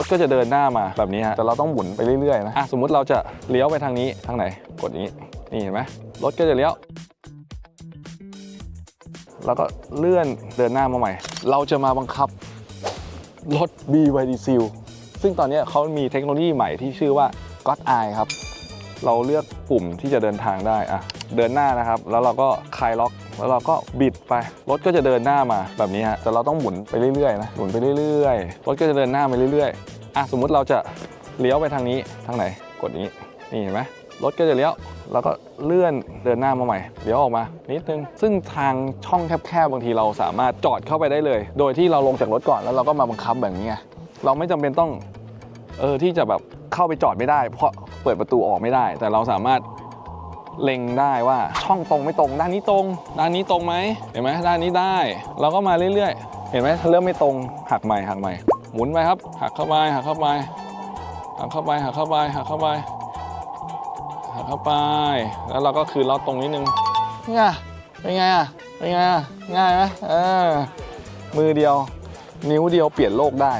รถก็จะเดินหน้ามาแบบนี้ฮะแต่เราต้องหมุนไปเรื่อยๆนะอะสมมุติเราจะเลี้ยวไปทางนี้ทางไหนกดอย่างนี้นี่เห็นไหมรถก็จะเลี้ยวแล้วก็เลื่อนเดินหน้ามาใหม่ เราจะมาบังคับรถ BYD Seal ซึ่งตอนนี้เขามีเทคโนโลยีใหม่ที่ชื่อว่า God Eye ครับ เราเลือกปุ่มที่จะเดินทางได้อะเดินหน้านะครับ แล้วเราก็คลายล็อก แล้วเราก็บิดไป รถก็จะเดินหน้ามาแบบนี้ฮะแต่เราต้องหมุนไปเรื่อยๆนะหมุนไปเรื่อยๆ รถก็จะเดินหน้าไปเรื่อยๆอะสมมุติเราจะเลี้ยวไปทางนี้ทางไหนกดนี้นี่เห็นไหมรถก็จะเลี้ยวแล้วก็เลื่อนเดินหน้ามาใหม่เลี้ยวออกมานิดนึง ซึ่งทางช่องแคบๆบางทีเราสามารถจอดเข้าไปได้เลย โดยที่เราลงจากรถก่อนแล้วเราก็มาบังคับแบบนี้เราไม่จำเป็นต้องเออที่จะแบบเข้าไปจอดไม่ได้ เพราะเปิดประตูออกไม่ได้ แต่เราสามารถ เล็งได้ว่าช่องตรงไม่ตรง ด้านนี้ตรง ด้านนี้ตรงไหมเห็นไหมด้านนี้ได้ เราก็มาเรื่อยๆ เห็นไหมเริ่มไม่ตรงหักใหม่หักใหม่ หมุนไปครับหักเข้าไปหักเข้าไปหักเข้าไปหักเข้าไปหักเข้าไปหักเข้าไป แล้วเราก็คืนล็อตรงนิดนึงไงเป็นไงอะเป็นไงอะง่ายไหมเออมือเดียว นิ้วเดียวเปลี่ยนโลกได้